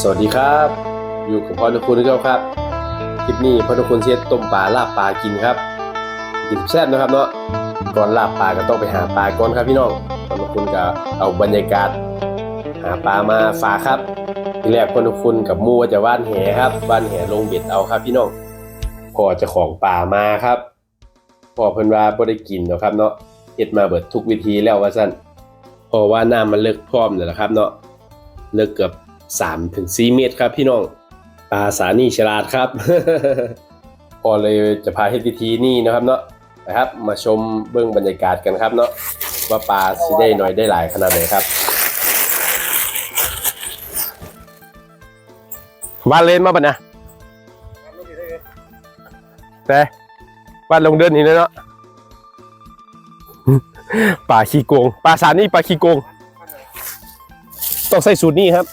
สวัสดีครับ อยู่กับพ่อนุคุณเจ้าครับ คลิปนี้พ่อนุคุณเช็ดต้มปลาลาบปลากินครับกินแซ่บนะครับเนาะก่อนลาบปลาก็ต้องไปหาปลาก่อนครับพี่น้องพ่อนุคุณก็เอาบรรยากาศ หาปลามาฝากครับ ทีแรกพ่อนุคุณกับมู่ว่าจะว่านแหครับว่านแหลงเบ็ดเอาครับพี่น้องพอจะของป่ามาครับพอเพิ่นว่าบ่ได้กินเนาะครับเนาะเฮ็ดมาเบิดทุกวิธีแล้วว่าซั่นเพราะว่าน้ำมันเลิกพร้อมแล้วล่ะครับเนาะเลิกเกือบ 3ถึง4เมตรครับพี่น้องปลาสานี่ฉลาดครับ พอเลยจะพาเฮ็ดพิธีนี่นะครับเนาะนะครับ มาชมเบื้องบรรยากาศกันครับเนาะว่าปลาสิได้หน่อยได้หลายขนาดไหนครับวานเลนมาปะเนี่ยแต่วานลงเดินนี่เลยเนาะปลาขี้โกงปลาสานี่ปลาขี้โกง ต้องใส่สูตรนี้ครับ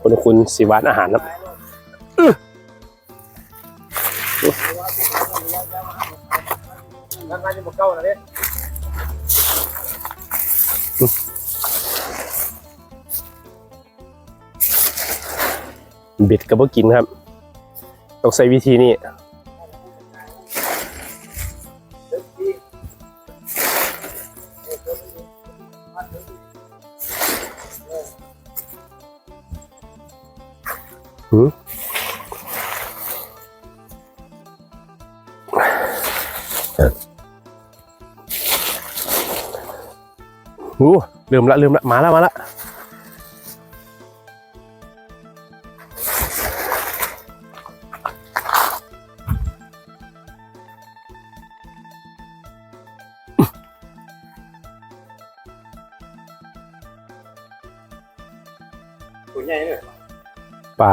คุณคุณสิวานอาหารครับอื้อทำงานอยู่หมดเก้าแล้วเนี่ยเบ็ดกับบ่กินครับ ต้องใส่วิธีนี้ หืออู้ลืมละลืมละมา ปลา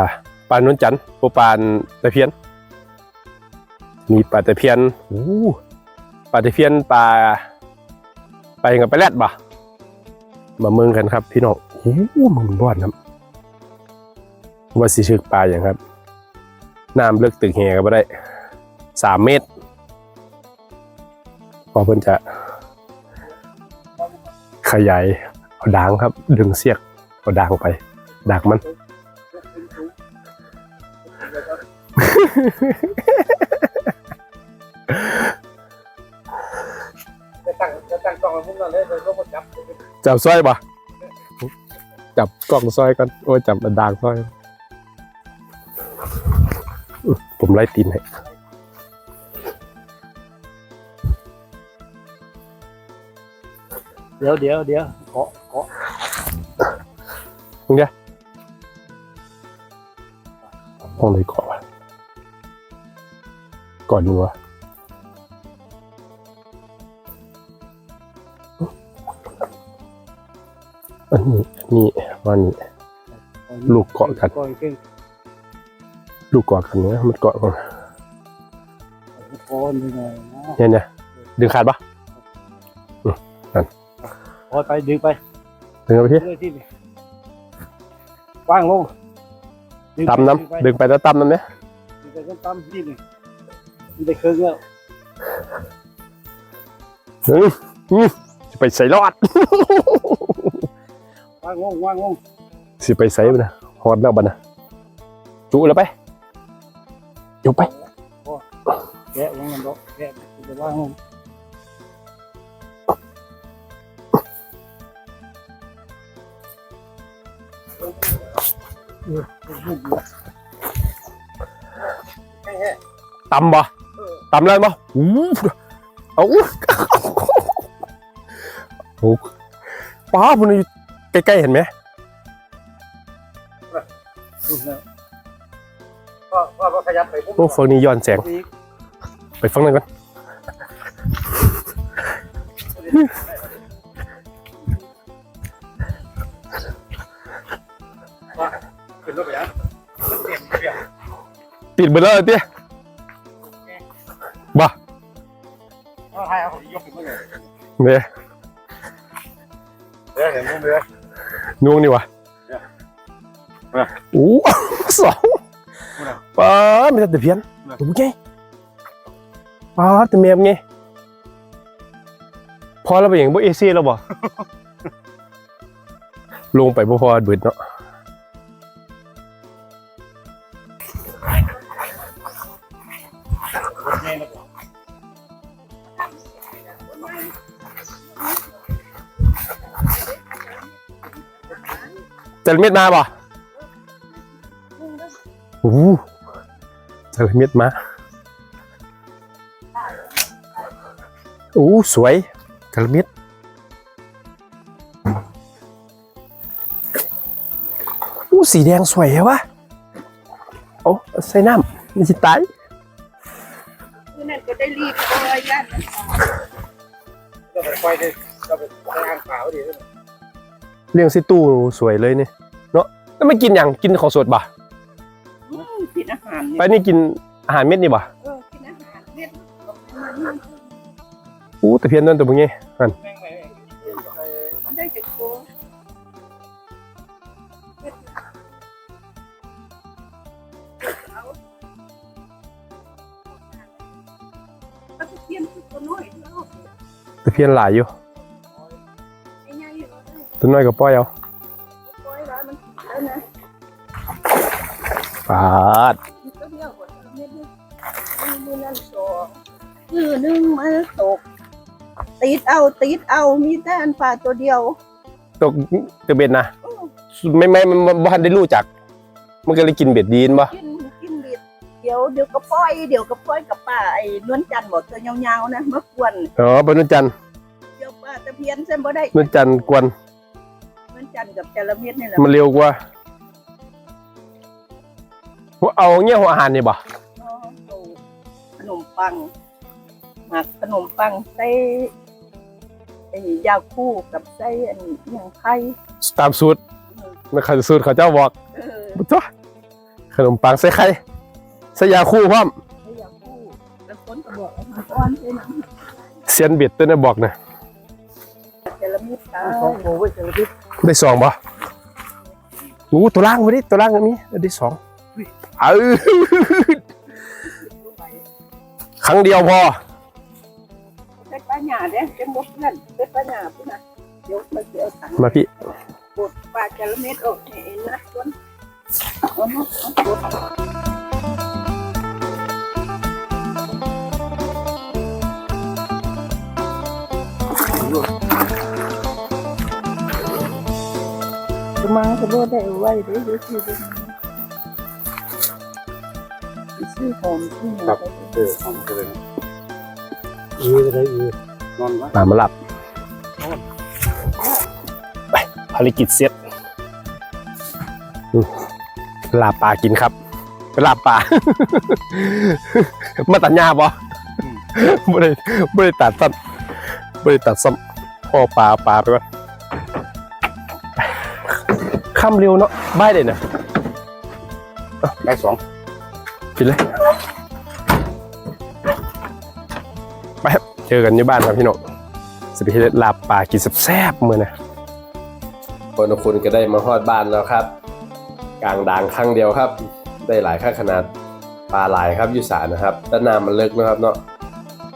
ปลานวลจันทร์ปลาปานตะเพียน มีปลาตะเพียนอู้ปลาตะเพียนปลาไปกับปแรดบ่มาเมืองกันครับ พี่น้องโอ้มันบ้อนครับว่าสิชึกปลาอย่างครับน้ำเลิกตึกแหก็บ่ได้สามเมตรพอเพิ่นจะ ขยายเอาด่างครับ ดึงเสียกเอาด่างไปดักมัน จะตั้งจะตั้งกล้องแล้วมุมนั่นเลยเลยลงมาจับจับสร้อยปะจับกล่องสร้อยกันโอ้ยจับดางสร้อยอื้อผมไล่ตีนให้เดี๋ยวเดี๋ยวเดี๋ยวเกาะเกาะมึงเนี่ยห้องไหนเกาะวะ ก่อนนัวอันนี้อันนี้ว่านี่ลูกเกาะกันเกาะขึ้นลูกเกาะกันเนี่ยมันเกาะกันโอนยังไงนะเนี่ยเนี่ยดึงขาดปะพอไปดึงไปดึงเอาไปที่เรื่อยที่นี่ว่างลงดึงไปตำน้ำดึงไปแล้วตำน้ำเนี่ยดึงไปตำที่นี่ มันได้เครื่องแล้วอืมอืมสิไปใส่รอดว่างลงว่างลงสิไปใส่บ่นะฮอดแล้วบัดนะจุแล้วไปจุไปแกะลงมันดอกแกะจะว่างลงแค่ตำบ่เออ ตำแล้วบ่อู้เอาอู้โอ้ป้าพุ่นอยู่ใกล้ๆเห็นไหมดูแล้วก็ก็ก็ขยับไปปุ๊บโอ้ฝั่งนี้ย้อนแสงอีกไปฝั่งนั้นก่อนขึ้นรถไปยังเปลี่ยนเปลี่ยนปิดเบอร์เลยเตี้ย เนี่ยเดี๋ยวเห็นมุมเรือน่วงนี่วะเนี่ยโอ้สองเนี่ยป้าไม่ได้แต่เพี้ยนเนี่ยถูกไงป้าแต่แมวไงพอแล้วไปอย่างบ่เอซี่แล้วบ่ลงไปบ่พอเบิดเนาะ จระเม็ดมาบ่โอ้โหจระเม็ดมาโอ้สวยจระเม็ดโอ้สีแดงสวยเหรอวะโอ้ใส่น้ำมันจะตายคือนั่นก็ได้รีบเลยย่านก็ไปควายได้ก็ไปทางขาวดีเลี้ยงสิตู้สวยเลยเนี่ยเนาะ แล้วไม่กินอย่างกินของสดบ่อืมกินอาหารไปเนี่ยนี่กินอาหารเม็ดนี่บ่เออกินอาหารเม็ดมันอู้แต่เพียนนั่นตัวมึงไงนั่นแม่งไหนมันได้จากโคเม็ดเอาแล้วก็เทียนคือตัวน้อยที่โลกเนี่ยแต่เพียนหลายอยู่ไอ้ใหญ่อยู่แล้วนะตัวน้อยก็ปล่อยเอา ดมันก็เดียวกว่าเม็ดนึงนี่มือนั่นสองมือหนึงมาตก ติดเอาติดเอามีแต่อันปลาตัวเดียว ตกตัวเบ็ดนะอื้อไม่ไม่มันบ่ทันได้รู้จัก มันก็เลยกินเบ็ดดีนบ่กินกินบิดเดี๋ยวเดี๋ยวก็ปล่อยเดี๋ยวก็ปล่อยกับป้าไอ้นวลจันทร์บอกตัวยาวๆนะเมื่อกวนอ๋อปนุจันทร์เดี๋ยวป้าตะเพียนเส้นบ่ได้นวลจันทร์กวนนวลจันทร์กับจระเม็ดนี่แหละมันเร็วกว่า เอาเงี้ยหัวอาหารนี่บ่อ๋อเอาขนมปังหมักขนมปังใส่ไอ้ยาคู่กับใส่อันอหย่างไข่ตามสูตรมันเขาสูตรเขาเจ้าบอกเออบุตรขนมปังใส่ไข่ใส่ยาคู่พร้อมใส่ยาคู่แล้วคนก็บอกว่ามันก้อนใช่ไหมเซียนเบ็ดตัวนั้นบอกนะจระเม็ดตายสองโอ้ยเจอพิษได้สองบ่อู้ตัวล่างมาดิตัวล่างก็มีได้สอง เออครั้งเดียวพอใส่ปลาหยาเด้เป็นบกเพื่อนใส่ปลาหยาพุ่นนะเดี๋ยวมาเดี๋ยวถังมาพี่บดปลาจระเม็ดออกให้เองนะต้นเอามาเอาบดกำลังจะบดได้ไว้เดี๋ยวเดี๋ ยวซื้อได้ซื้อหอมซื้อหอมเออทำเลยอีอะไรอีนอนวะตามมาหลับไปภารกิจเสร็จอืมลาบปลากินครับไปลาบปลา มาตัดหญ้าบ่ไม่ได้ไม่ได้ตัดซ้ำไม่ได้ตัดซ้ำพ่อปลาปลาไปก่อนไปค่ำเร็วเนาะบ่ายเลยเนี่ยได้สอง กินเลย ไปครับ เจอกันที่บ้านครับพี่น้องสเปเลลาบปลากินแซ่บๆมือนะคนคุณก็ได้มาฮอดบ้านแล้วครับ กลางด่างครั้งเดียวครับ ได้หลายค่าขนาดปลาหลายครับยุสานะครับด้นน้ำมันเลิกนะครับเนาะ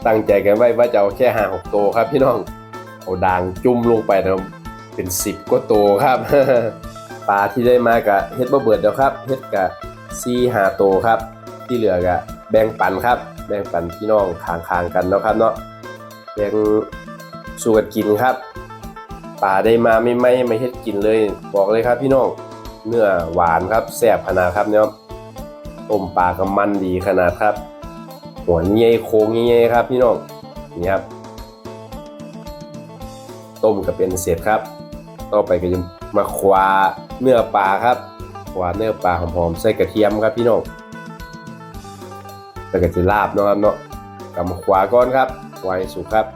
ตั้งใจกันไว้ว่าจะเอาแค่ห้าหกตัวครับ พี่น้องเอาด่างจุ่มลงไปนะเป็นสิบกว่าตัวครับปลาที่ได้มากะเฮ็ดบ่เบิดเดียวครับเฮ็ดกะซีหาโตวครับ ที่เหลือกะแบ่งปันครับ แบ่งปันพี่น้องคางๆกันเนาะครับเนาะแบ่งสู่กันกินครับปลาได้มาไม่ไม่ไม่เฮ็ดกินเลย บอกเลยครับพี่น้องเนื้อหวานครับแซ่บขนาดครับเนี่ยต้มปลากับมันดีขนาดครับ หัวเงี้ยโค้งเงี้ยครับ พี่น้องนี่ครับต้มก็เป็นเสร็จครับ ต่อไปก็จะมาควาเนื้อปลาครับควาเนื้อปลาหอมๆใส่กระเทียมครับพี่น้อง แล้วก็จะลาบเนาะครับเนาะกำมาควาก้อนครับควายสุกครับ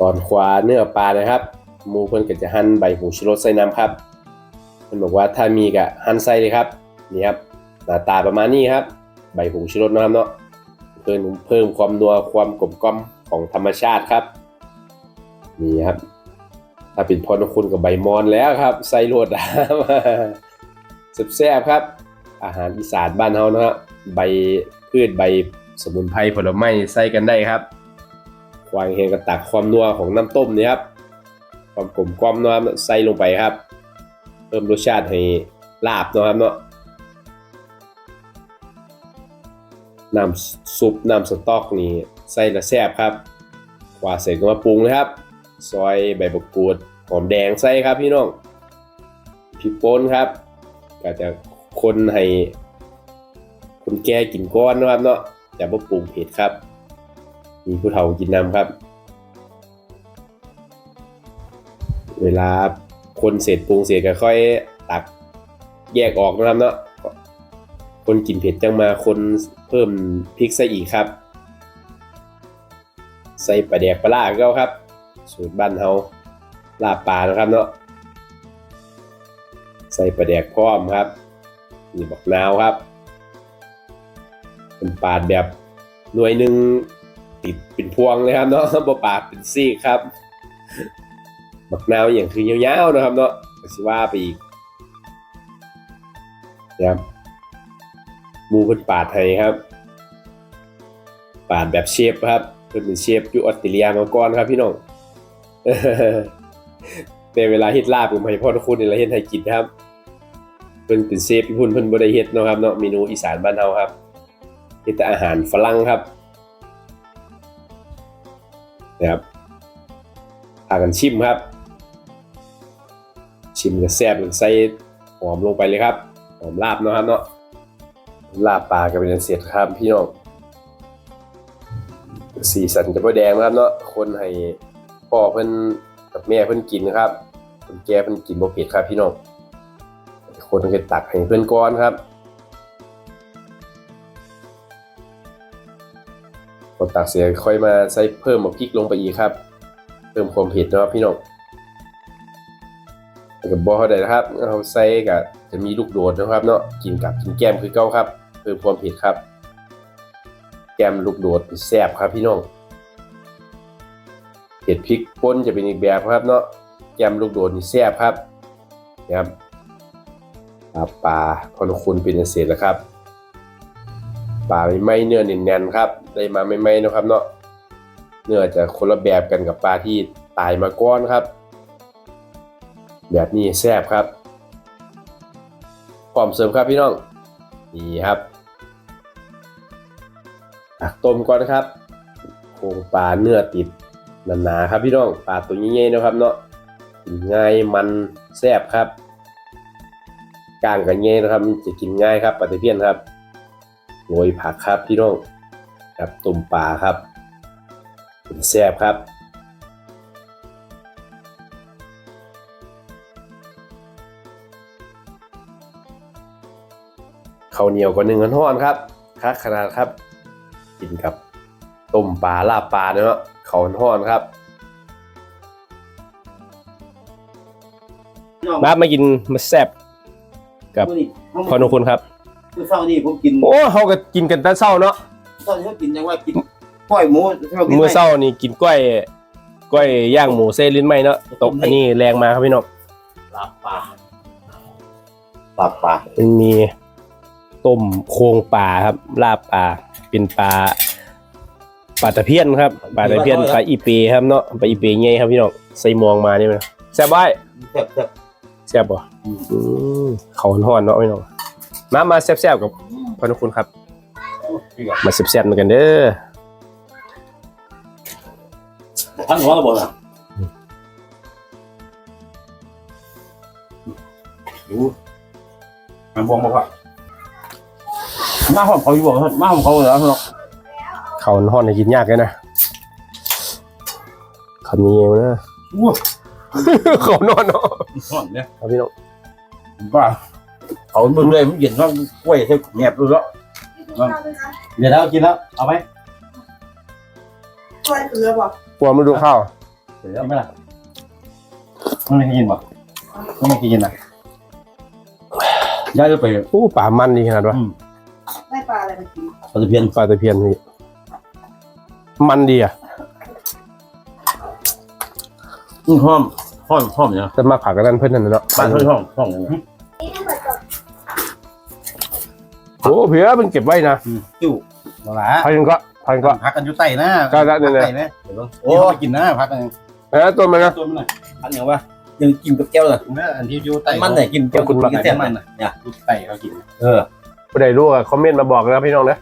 ตอนควาเนื้อปลานะครับหมูเพิ่นก็จะหั่นใบหูชูรสใส่น้ำครับเพิ่นบอกว่าถ้ามีก็หั่นใส่เลยครับนี่ครับหน้าตาประมาณนี้ครับ ใบผงชูรสนะครับเนาะเพิ่มเพิ่มความนัวความกลมกล่อม ของธรรมชาติครับนี่ครับ ถ้าเป็นพรคุณกับใบมอนแล้วครับใส่โรดแซ่บๆครับ อาหารอีสานบ้านเฮานะครับใบพืชใบสมุนไพรผลไม้ใส่กันได้ครับควางเฮงกระตักความนัวของน้ำต้มนี่ครับความกลมกล่อมนะครับใส่ลงไปครับ เพิ่มรสชาติให้ลาบนะครับเนาะน้ำซุปน้ำสต๊อกนี่ ใส่ละแซบครับกว่าเสร็จก็มาปรุงเลยครับ ซอยใบมะกรูดหอมแดงใส่ครับพี่น้องพริกป่นครับ ก็จะคนให้คนแก่กินก้อนนะครับเนาะจะบ่ปรุงเผ็ดครับ มีผู้เฒ่ากินน้ำครับ เวลาคนเสร็จปรุงเสร็จก็ค่อยตักแยกออกนะครับเนาะคนกินเผ็ดจังมาคนเพิ่มพริกใส่อีกครับ ใส่ปลาแดกปลาล่าก็ครับ สูตรบ้านเฮาลาบปลานะครับเนาะใส่ปลาแดกพร้อมครับนี่บักนาวครับเป็นปาดแบบหน่วยหนึ่งติดเป็นพวงเลยครับเนาะบ่ปาดเป็นซี่ครับบักนาวอย่างคือยาวๆนะครับเนาะสิว่าไปอีกนะครับมูเพิ่นปาดให้ครับ ปาดแบบเชฟครับ พิ่นเป็นเชฟอยู่ออสเตรเลียมาก่อนครับพี่น้องแต่เวลาเฮ็ดลาบผมให้พ่อทุกคนนี่ละเฮ็ดให้กินครับเพิ่นเป็นเชฟญี่ปุ่นเพิ่นบ่ได้เฮ็ดเนาะครับเนาะเมนูอีสานบ้านเฮาครับเฮ็ดแต่อาหารฝรั่งครับนะครับพากันชิมครับ ชิมก็แซ่บใส่หอมลงไปเลยครับหอมลาบเนาะครับเนาะลาบปลาก็เป็นอันเสร็จครับพี่น้อง สีสันจะบ่แดงนะครับเนาะคนให้พ่อเพิ่นกับแม่เพิ่นกินนะครับคนแก่เพิ่นกินบ่เผ็ดครับพี่น้องคนก็ตักให้เพิ่นก่อนครับพอตักเสร็จค่อยมาใส่เพิ่มพริกลงไปอีกครับ เพิ่มความเผ็ดนะครับพี่น้องก็บ่เท่าใดนะครับเอาใส่ก็จะมีลูกโดดนะครับเนาะกินกับกินแก้มคือเก่าครับเพิ่มความเผ็ดครับ แกมลูกโดดแซ่บครับพี่น้องเผ็ดพริกป่นจะเป็นอีกแบบครับเนาะแกมลูกโดดนี่แซ่บครับนะครับปลาปลาพอนคุณเป็นเศษแล้วครับปลาไม่ไหมเนื้อแน่นๆครับ ได้มาไม่ไหมนะครับเนาะเนื้อจะคนละแบบกันกับปลาที่ตายมาก้อนครับ แบบนี้แซ่บครับพร้อมเสริมครับพี่น้องนี่ครับ ตักต้มก่อนครับโครงปลาเนื้อติดหนาๆครับพี่น้องปลาตัวใหญ่ๆนะครับเนาะกินง่ายมันแซ่บครับก้างกันเง่ายนะครับจะกินง่ายครับปลาตะเพียนครับโรยผักครับพี่น้องกับต้มปลาครับแซ่บครับข้าวเหนียวก็หนึ่งกันห้อนครับคักขนาดครับ กินกับต้มปลาลาบปลาเนาะเขาห้อนครับ มามากินมาแซ่บครับขอบคุณครับเมื่อเช้านี่ผมกินโอ้เขาก็กินกันแต่เช้าเนาะเช้านี่เขากินยังว่ากินกล้อยหมูเช้ากินเมื่อเช้านี่กินก้อยก้อยย่างหมูเส้นลิ้นไหมเนาะตกอันนี้แรงมาครับพี่น้องลาบปลาลาบปลามันมี ต้มโครงปลาครับ ลาบปลาเป็นปลาปลาตะเพียนครับปลาตะเพียนปลาอีเปครับเนาะปลาอีเปไงครับพี่น้องใส่หมองมานี่มั้ยแซ่บไว้แซ่บแซ่บแซ่บบ่อืมเขาห้อนๆเนาะพี่น้องมามาแซ่บๆกับพ่อนุคุณครับ มาแซ่บๆเหมือนกันเด้อทั้งหัวระเบิดอะดูมันบองมาว่า มาห้องเขาอยู่บ่มาห้องเขาเหรอเนาะเขาห้อนๆให้กินยากเลยนะคำนี้เองนะอู้เขานอนเนาะห้องเนี่ยครับพี่น้องบ้าเขาเบิ่งเลยมันเย็นว่ากล้วยใส่แหนบดูแล้วเดี๋ยวเรากินแล้วเอาไหมช่วยเกลือบอกกลัวไม่ดูข้าวเดี๋ยวเอาไหมล่ะมันไม่ให้กินบ่มันไม่ให้กินนะย้ายไปโอ้ป่ามันดีขนาดวะ อืมได้ปลาอะไรมากินปลาตะเพียนปลาตะเพียนนี่มันดีอะอืมหอมหอมหอมเนี่ยแต่มาผักกันนั่นเพื่อนนั่นเนาะบ้านเขาหอมหอมอย่างนี้โอ้เผื่อมันเก็บไว้นะอืมจิ้วมาละเขายังก็พันก็พักกันอยู่ใต้นะก็ได้เนี่ยพัใต้นะโอ้ยกินนะพักกันแล้วตัวมันนะตัวมันน่ะอันอย่างว่ายังกินกับแก้วเลยเนื้ออันที่อยู่ใต้มันไหนกินแก้วขอบคุณมากกินแซ่บมันเนี่ยอยู่ใต้เขากิน เออ ผู้ใดรู้อะคอมเมนต์มาบอกนะพี่น้องนะ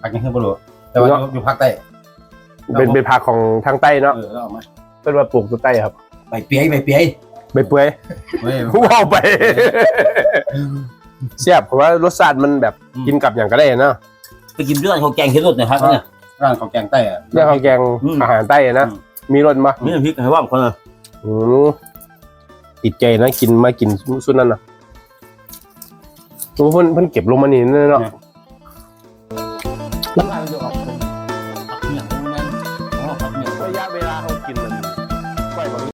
พักยังขึ้นบ่รู้แต่ว่าอยู่อยู่ภาคใต้เป็นเป็นผักของทางใต้เนาะเออแล้วเอามาเป็นมาปลูกตัวใต้ครับใบเปียใบเปียใบเปื่อยเฮ้ยว้าวไปเสียบเพราะว่ารสชาติมันแบบกินกับอย่างก็ได้นะไปกินเรื่องของแกงเห็ดรสนะครับเนี่ยร้านของแกงใต้อะ เรื่องข้าวแกงอืม อาหารใต้นะ อืม มีรสมามีน้ำพริกให้ว่าคนละอืมติดใจนะกินมากินสุดนั่นนะ ตัวเพื่อนเพื่อนเก็บลงมานี่เนาะ ลำบาก